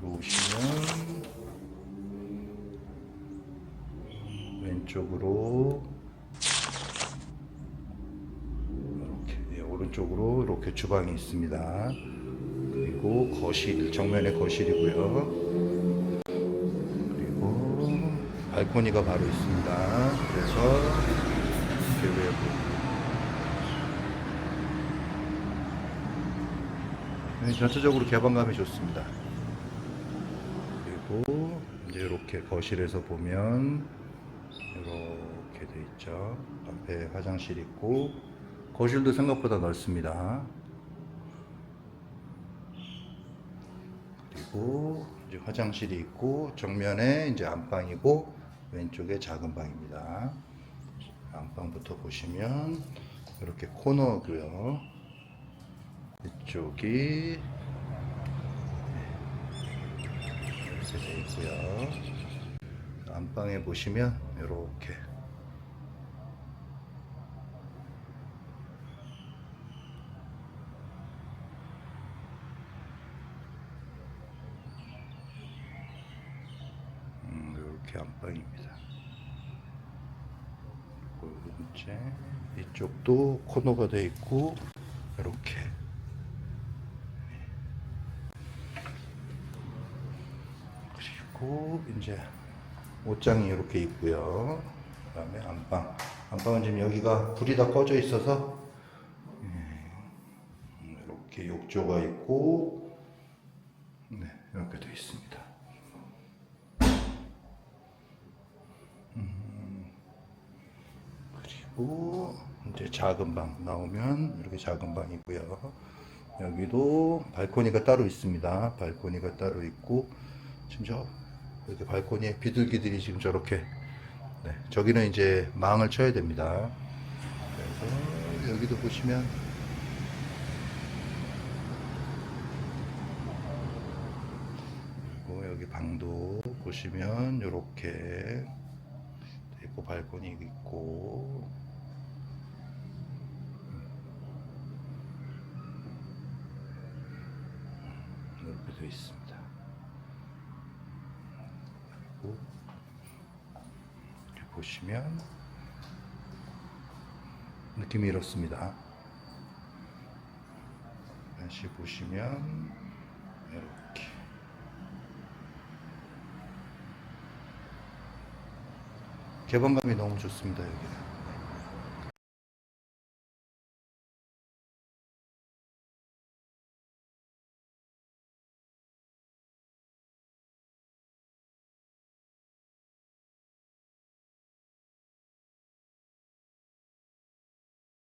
들어오시면 왼쪽으로 이렇게 네, 오른쪽으로 이렇게 주방이 있습니다. 그리고 거실 정면에 거실이고요. 그리고 발코니가 바로 있습니다. 그래서 이렇게 외부 네, 전체적으로 개방감이 좋습니다. 그리고 이제 이렇게 거실에서 보면 이렇게 돼 있죠. 앞에 화장실 있고 거실도 생각보다 넓습니다. 그리고 이제 화장실이 있고 정면에 이제 안방이고 왼쪽에 작은 방입니다. 안방부터 보시면 이렇게 코너고요. 이쪽이 이렇게 돼 있고요. 안방에 보시면 이렇게 음, 이렇게 안방입니다. 그리고 이제 이쪽도 코너가 돼 있고 이렇게 그리고 이제 옷장이 이렇게 있고요. 그다음에 안방. 안방은 지금 여기가 불이 다 꺼져 있어서 예, 이렇게 욕조가 있고 네, 이렇게 되어 있습니다. 음, 그리고 이제 작은 방 나오면 이렇게 작은 방이고요. 여기도 발코니가 따로 있습니다. 발코니가 따로 있고 지금 저 이렇게 발코니에 비둘기들이 지금 저렇게 네, 저기는 이제 망을 쳐야 됩니다. 그래서 여기도 보시면 그리고 여기 방도 보시면 이렇게 있고 발코니 있고 이렇게 되어 있습니다. 이렇게 보시면 느낌이 이렇습니다. 다시 보시면 이렇게 개방감이 너무 좋습니다 여기는.